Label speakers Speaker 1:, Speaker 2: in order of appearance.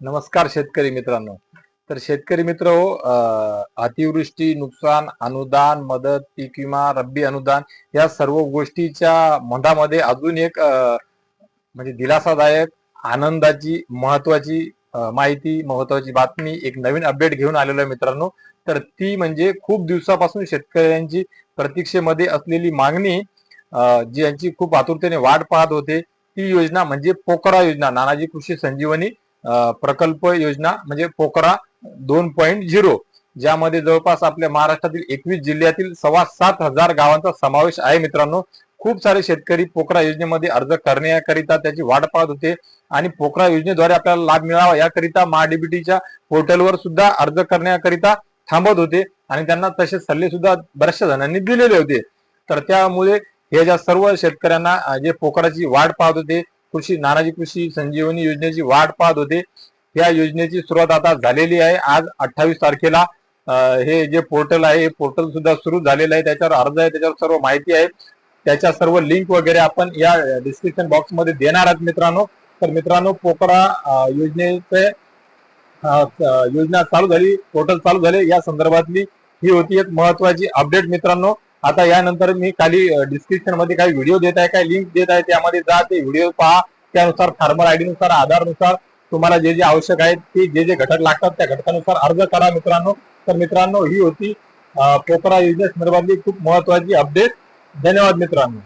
Speaker 1: नमस्कार शेतकरी मित्रांनो. तर शेतकरी मित्र हो अतिवृष्टी नुकसान अनुदान मदत पीक विमा रब्बी अनुदान या सर्व गोष्टीच्या मधामध्ये अजून एक म्हणजे दिलासादायक आनंदाची महत्वाची माहिती महत्वाची बातमी एक नवीन अपडेट घेऊन आलेलो आहे मित्रांनो. तर ती म्हणजे खूप दिवसापासून शेतकऱ्यांची प्रतीक्षेमध्ये असलेली मागणी जी यांची खूप आतुरतेने वाट पाहत होते ती योजना म्हणजे पोकरा योजना नानाजी कृषी संजीवनी. प्रकल्प योजना म्हणजे पोकरा दोन पॉईंट झिरो ज्यामध्ये जवळपास आपल्या महाराष्ट्रातील एकवीस जिल्ह्यातील सव्वा सात हजार गावांचा समावेश आहे मित्रांनो. खूप सारे शेतकरी पोकरा योजनेमध्ये अर्ज करण्याकरिता त्याची वाट पाहत होते आणि पोकरा योजनेद्वारे आपल्याला लाभ मिळावा याकरिता महाडीबीटीच्या पोर्टलवर सुद्धा अर्ज करण्याकरिता थांबत होते आणि त्यांना तसे सल्ले सुद्धा बऱ्याचशा जणांनी दिलेले होते. तर त्यामुळे हे ज्या सर्व शेतकऱ्यांना जे पोकराची वाट पाहत होते कृषी नानाजी कृषी संजीवनी योजनेची वाट पाहत होते. या योजनेची सुरुवात आता झालेली आहे. आज अठ्ठावीस तारखेला हे जे पोर्टल आहे हे पोर्टल सुद्धा सुरू झालेलं आहे. त्याच्यावर अर्ज आहे त्याच्यावर सर्व माहिती आहे. त्याच्या सर्व लिंक वगैरे आपण या डिस्क्रिप्शन बॉक्समध्ये देणार आहात मित्रांनो. तर मित्रांनो पोकरा योजनेचे योजना चालू झाली पोर्टल चालू झाले. या संदर्भातली ही होती एक महत्वाची अपडेट मित्रांनो. आता यानंतर मी खाली डिस्क्रिप्शनमध्ये काही व्हिडिओ देत आहे काही लिंक देत आहे त्यामध्ये जा ते व्हिडिओ पहा. त्यानुसार फार्मर आयडी नुसार आधारनुसार तुम्हाला जे जे आवश्यक आहेत ते जे जे घटक लागतात त्या घटकानुसार अर्ज करा मित्रांनो. तर मित्रांनो ही होती पोकरा योजनेसंदर्भातली खूप महत्वाची अपडेट धन्यवाद मित्रांनो.